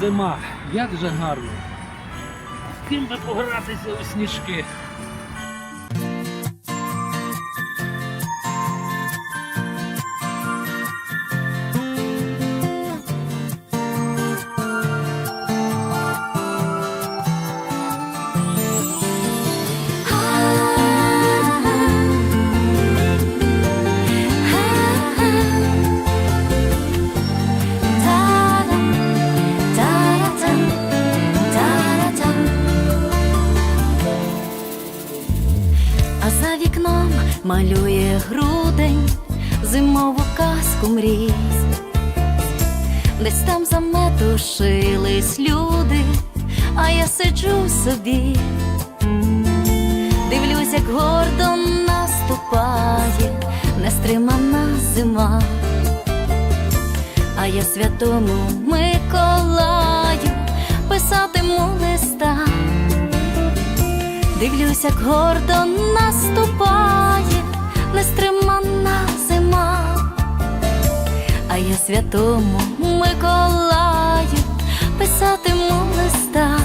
Зима, як же гарно. З ким би погратися у сніжки? Малює грудень зимову казку мрій. Десь там заметушились люди, а я сиджу собі, дивлюсь, як гордо наступає нестримана зима, а я святому Миколаю писатиму листа. Дивлюсь, як гордо наступає нестримана зима, а я святому Миколаю писатиму листа.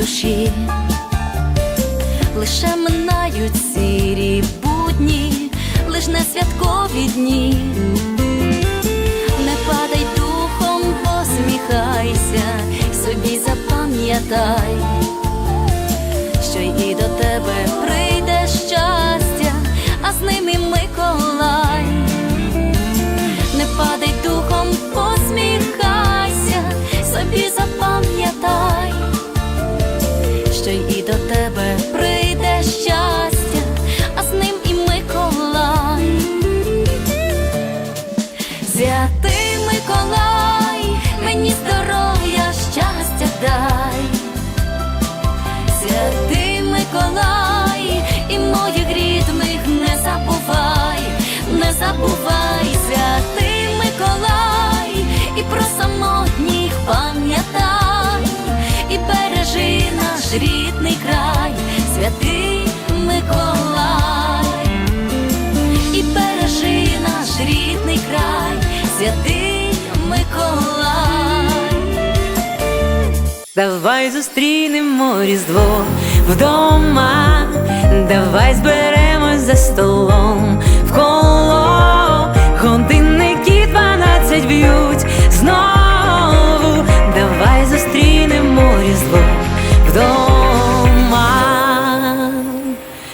Душі лише минають сірі будні, лиш не святкові дні. Не падай духом, посміхайся, собі запам'ятай, забувай, святий Миколай, і про самотніх пам'ятай, і бережи наш рідний край, святий Миколай, і бережи наш рідний край, святий Миколай. Давай зустрінемо Різдво вдома, давай зберемось за столом годинники дванадцять б'ють знову, давай зустрінемо Різдво вдома.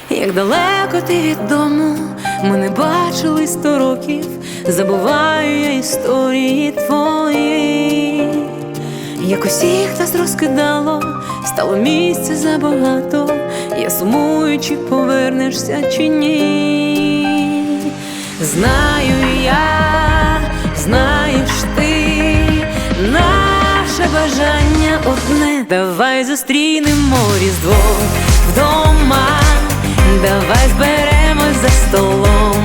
Як далеко ти від дому, ми не бачили сто років, забуваю я історії твої. Як усіх нас розкидало, стало місця забагато. Я сумую, чи повернешся, чи ні. Знаю одне. Давай зустрінемо Різдво вдома, давай зберемось за столом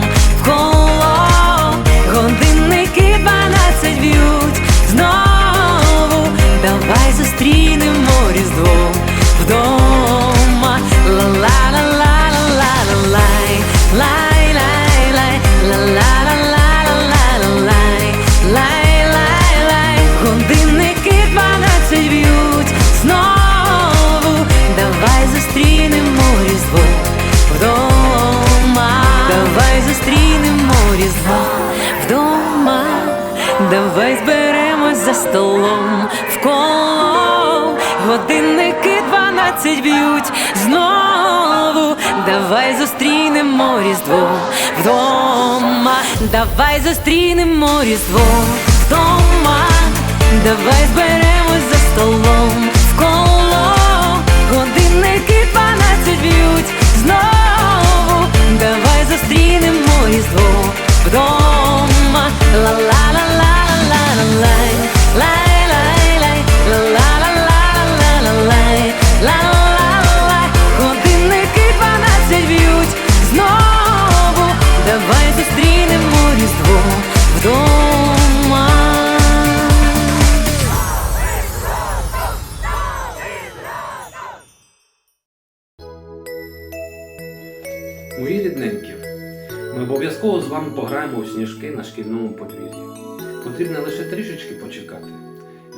столом. В коло, годинники дванадцять б'ють знову, давай зустрінемо Різдво вдома, давай зустрінемо Різдво вдома, давай зберемось вами пограємо у сніжки на шкільному подвір'ї. Потрібно лише трішечки почекати,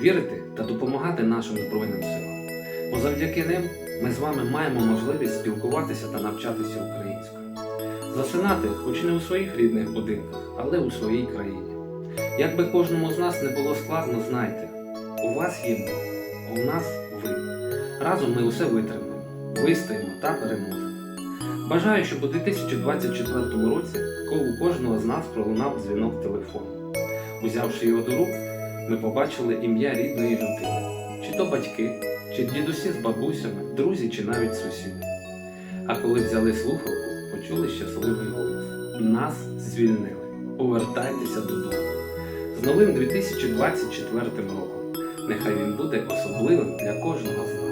вірити та допомагати нашим Збройним силам. Бо завдяки ним ми з вами маємо можливість спілкуватися та навчатися українською. Засинати, хоч не у своїх рідних будинках, але у своїй країні. Як би кожному з нас не було складно, знайте, у вас є ми, а у нас ви. Разом ми усе витримаємо, вистоїмо та переможемо. Бажаю, щоб у 2024 році у кожного з нас пролунав дзвінок телефону. Узявши його до рук, ми побачили ім'я рідної людини, чи то батьки, чи дідусі з бабусями, друзі чи навіть сусіди. А коли взяли слухавку, почули щасливий голос. Нас звільнили. Повертайтеся додому. З новим 2024 роком. Нехай він буде особливим для кожного з нас.